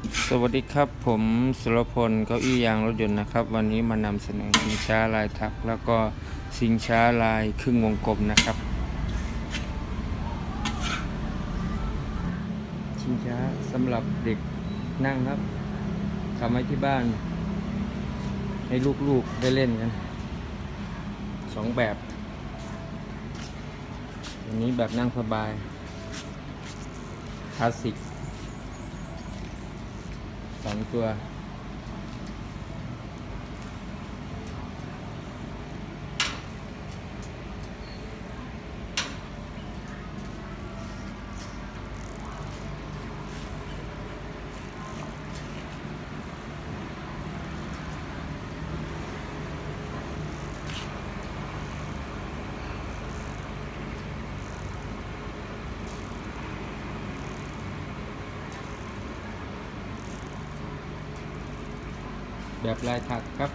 สวัสดีครับผมสุรพลเก้าอี้ยางรถยนต์นะครับ วันนี้มานำเสนอสินช้าลายทัก แล้วก็สินช้าลายครึ่งวงกลมนะครับชิงช้าสำหรับเด็กนั่งครับทำไว้ที่บ้าน ให้ลูกๆได้เล่นกันสองแบบอันนี้แบบนั่งสบายคลาสสิก สองตัว แบบลายถักครับ